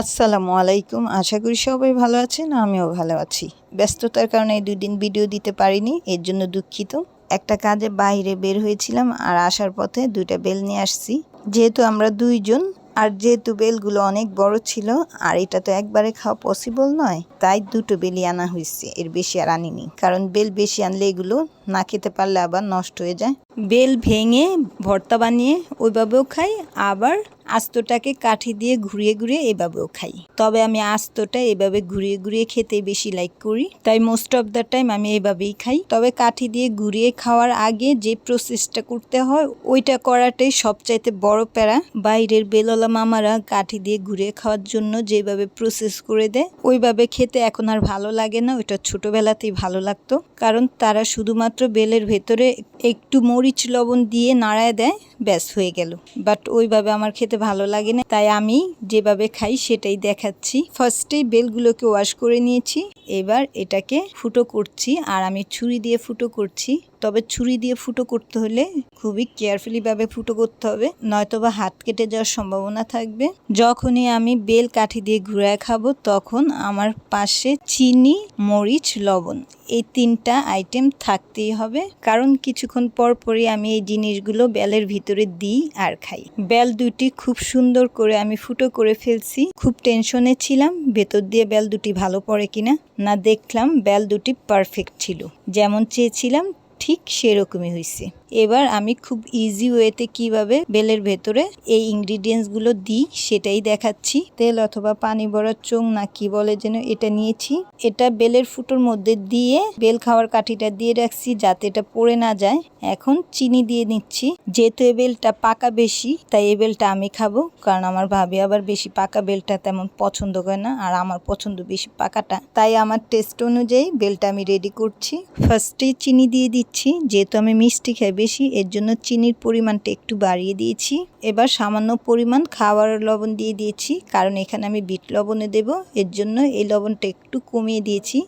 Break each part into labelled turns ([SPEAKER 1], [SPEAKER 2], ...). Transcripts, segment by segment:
[SPEAKER 1] আসসালামু আলাইকুম। আশা করি সবাই ভালো আছেন, আমিও ভালো আছি। ব্যস্ততার কারণে এই দিন ভিডিও দিতে পারিনি, এর জন্য দুঃখিত। একটা কাজে বাইরে বের হয়েছিলাম আর আসার পথে দুইটা বেল নিয়ে আসছি। যেহেতু আমরা দুইজন, আর যেহেতু বেলগুলো অনেক বড় ছিল, আর এটা তো একবারে খাওয়া পসিবল নয়, তাই দুটো বেলি আনা হয়েছে, এর বেশি আর আনিনি। কারণ বেল বেশি আনলে এগুলো না খেতে পারলে আবার নষ্ট হয়ে যায়। বেল ভেঙে, ভর্তা বানিয়ে ওইভাবেও খাই, আবার আস্তটাকে কাঠি দিয়ে ঘুরিয়ে ঘুরিয়ে এভাবেও খাই। তবে আমি আস্তটা এভাবে ঘুরিয়ে ঘুরিয়ে খেতে বেশি লাইক করি। তাই মোস্ট অফ দ্য টাইম আমি এভাবেই খাই। তবে কাঠি দিয়ে ঘুরিয়ে খাওয়ার আগে যে প্রসেসটা করতে হয়, ওইটা করাটাই সবচাইতে বড় প্যারা। বাইরের বেললা মামারা কাঠি দিয়ে ঘুরিয়ে খাওয়ার জন্য যেভাবে প্রসেস করে দেয়, ওইভাবে খেতে এখন আর ভালো লাগে না। ওইটা ছোটবেলাতেই ভালো লাগতো। কারণ তারা শুধুমাত্র বেলের ভেতরে একটু মরিচ লবণ দিয়ে নাড়ায় দেয়, ব্যাস হয়ে গেল। বাট ওইভাবে আমার খেতে ভালো লাগে না, তাই আমি যেভাবে খাই সেটাই দেখাচ্ছি। ফার্স্টেই বেলগুলোকে ওয়াশ করে নিয়েছি, এবার এটাকে ফুটো করছি, আর আমি ছুরি দিয়ে ফুটো করছি। তবে ছুরি দিয়ে ফুটো করতে হলে খুবই কেয়ারফুলি ভাবে ফুটো করতে হবে, নয়তোবা হাত কেটে যাওয়ার সম্ভাবনা থাকবে। যখনই আমি বেল কাঠি দিয়ে ঘুরায় খাব, তখন আমার পাশে চিনি, মরিচ, লবণ এই তিনটা আইটেম থাকতেই হবে। কারণ কিছুক্ষণ পর পরই আমি এই জিনিসগুলো বেলের ভিতরে দিই আর খাই। বেল দুটি খুব সুন্দর করে আমি ফুটো করে ফেলছি। খুব টেনশনে ছিলাম, ভেতর দিয়ে বেল দুটি ভালো পড়ে কিনা না দেখলাম বেল দুটি পারফেক্ট ছিল। যেমন চেয়েছিলাম ঠিক সেরকমই হয়েছে এবার আমি খুব ইজি ওয়েতে কীভাবে বেলের ভেতরে এই ইনগ্রিডিয়েন্টসগুলো দিই সেটাই দেখাচ্ছি। তেল অথবা পানি ভরার চোং না কি বলে যেন এটা নিয়েছি। এটা বেলের ফুটোর মধ্যে দিয়ে বেল খাওয়ার কাঠিটা দিয়ে রাখছি যাতে এটা পড়ে না যায়। এখন চিনি দিয়ে নিচ্ছি। যেহেতু এই বেলটা পাকা বেশি, তাই এই বেলটা আমি খাব। কারণ আমার ভাবি আবার বেশি পাকা বেলটা তেমন পছন্দ করে না, আর আমার পছন্দ বেশি পাকাটা। তাই আমার টেস্ট অনুযায়ী বেলটা আমি রেডি করছি। ফার্স্টেই চিনি দিয়ে দিচ্ছি। যেহেতু আমি মিষ্টি খাই বেশি, এর জন্য চিনির পরিমাণটা একটু বাড়িয়ে দিয়েছি। এবার সামান্য পরিমাণ খাওয়ার লবণ দিয়ে দিয়েছি, কারণ এখানে আমি বিট লবণে দেব, এর জন্য এই লবণটা একটু কমিয়ে দিয়েছি।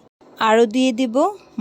[SPEAKER 1] আরও দিয়ে দেব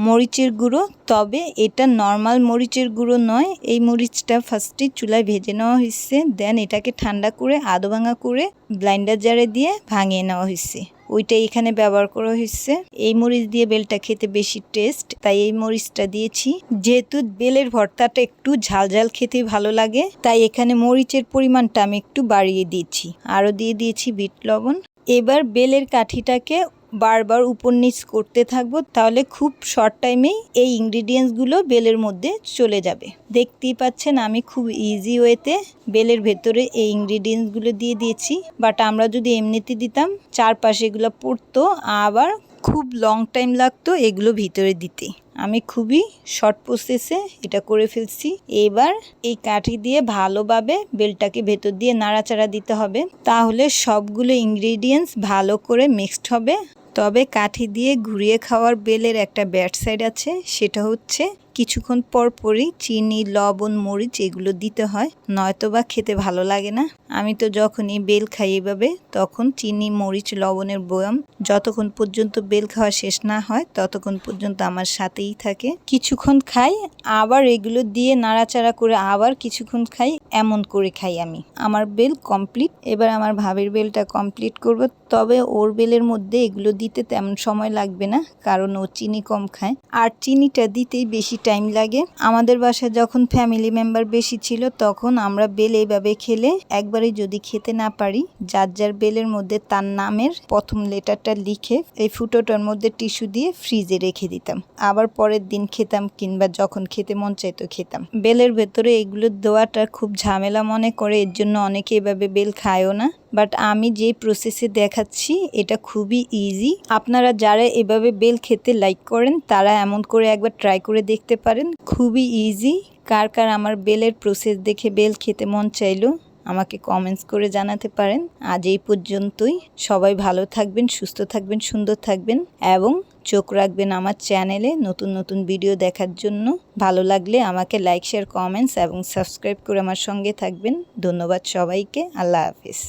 [SPEAKER 1] মরিচের গুঁড়ো, তবে এটা নর্মাল মরিচের গুঁড়ো নয়, এই মরিচটা ফার্স্টে চুলায় ভেজে নেওয়া হয়েছে দেন এটাকে ঠান্ডা করে, আদো ভাঙা করে ব্লাইন্ডার জারে দিয়ে ভাঙিয়ে নেওয়া হয়েছে। ওইটা এখানে ব্যবহার করা হয়েছে। এই মরিচ দিয়ে বেলটা খেতে বেশি টেস্ট তাই এই মরিচটা দিয়েছি। যেহেতু বেলের ভর্তাটা একটু ঝাল ঝাল খেতে ভালো লাগে, তাই এখানে মরিচের পরিমাণটা আমি একটু বাড়িয়ে দিয়েছি। আরও দিয়ে দিয়েছি বিট লবণ। এবার বেলের কাঠিটাকে বারবার উপর নিচ করতে থাকব, তাহলে খুব শর্ট টাইমেই এই ইনগ্রিডিয়েন্টসগুলো বেলের মধ্যে চলে যাবে। দেখতেই পাচ্ছেন আমি খুব ইজি ওয়েতে বেলের ভেতরে এই ইনগ্রিডিয়েন্টসগুলো দিয়ে দিয়েছি বাট আমরা যদি এমনিতে দিতাম, চারপাশে এগুলো পড়তো, আবার খুব লং টাইম লাগতো এগুলো ভিতরে দিতে। আমি খুবই শর্ট প্রসেসে এটা করে ফেলছি। এবার এই কাঠি দিয়ে ভালোভাবে বেলটাকে ভেতর দিয়ে নাড়াচাড়া দিতে হবে, তাহলে সবগুলো ইনগ্রিডিয়েন্টস ভালো করে মিক্সড হবে। তবে কাঠি দিয়ে ঘুরিয়ে খাওয়ার বেলের একটা ব্যাড সাইড আছে সেটা হচ্ছে কিছুক্ষণ পর পরই চিনি, লবণ, মরিচ এগুলো দিতে হয়। নয়তো বা খেতে ভালো লাগে না। আমি তো যখনই বেল খাই এভাবে, তখন চিনি, মরিচ, লবণের বয়াম যতক্ষণ পর্যন্ত বেল খাওয়া শেষ না হয়, ততক্ষণ পর্যন্ত আমার সাথেই থাকে। কিছুক্ষণ খাই, আবার এগুলো দিয়ে নাড়াচাড়া করে আবার কিছুক্ষণ খাই, এমন করে খাই আমি। আমার বেল কমপ্লিট। এবার আমার ভাবির বেলটা কমপ্লিট করব। তবে ওর বেলের মধ্যে এগুলো দিতে তেমন সময় লাগবে না, কারণ ও চিনি কম খায়। আর চিনিটা দিতেই বেশি টাইম লাগে। আমাদের বাসায় যখন ফ্যামিলি মেম্বার বেশি ছিল, তখন আমরা বেল এইভাবে খেলে একবারে যদি খেতে না পারি, যার যার বেলের মধ্যে তার নামের প্রথম লেটারটা লিখে এই ফুটোটার মধ্যে টিস্যু দিয়ে ফ্রিজে রেখে দিতাম। আবার পরের দিন খেতাম কিংবা যখন খেতে মন চাইতো খেতাম। বেলের ভেতরে এগুলো দেওয়াটা খুব ঝামেলা মনে করে, এর জন্য অনেকে এভাবে বেল খায়ও না। বাট আমি যে প্রসেসে দেখাচ্ছি, এটা খুবই ইজি আপনারা যারা এভাবে বেল খেতে লাইক করেন, তারা এমন করে একবার ট্রাই করে দেখতে পারেন। খুবই ইজি কার কার আমার বেলের প্রসেস দেখে বেল খেতে মন চাইলো, আমাকে কমেন্টস করে জানাতে পারেন। আজ এই পর্যন্তই। সবাই ভালো থাকবেন, সুস্থ থাকবেন, সুন্দর থাকবেন এবং চোখ রাখবেন আমার চ্যানেলে নতুন নতুন ভিডিও দেখার জন্য। ভালো লাগলে আমাকে লাইক শেয়ার কমেন্টস এবং সাবস্ক্রাইব করে আমার সঙ্গে থাকবেন। ধন্যবাদ সবাইকে। আল্লাহ হাফিজ।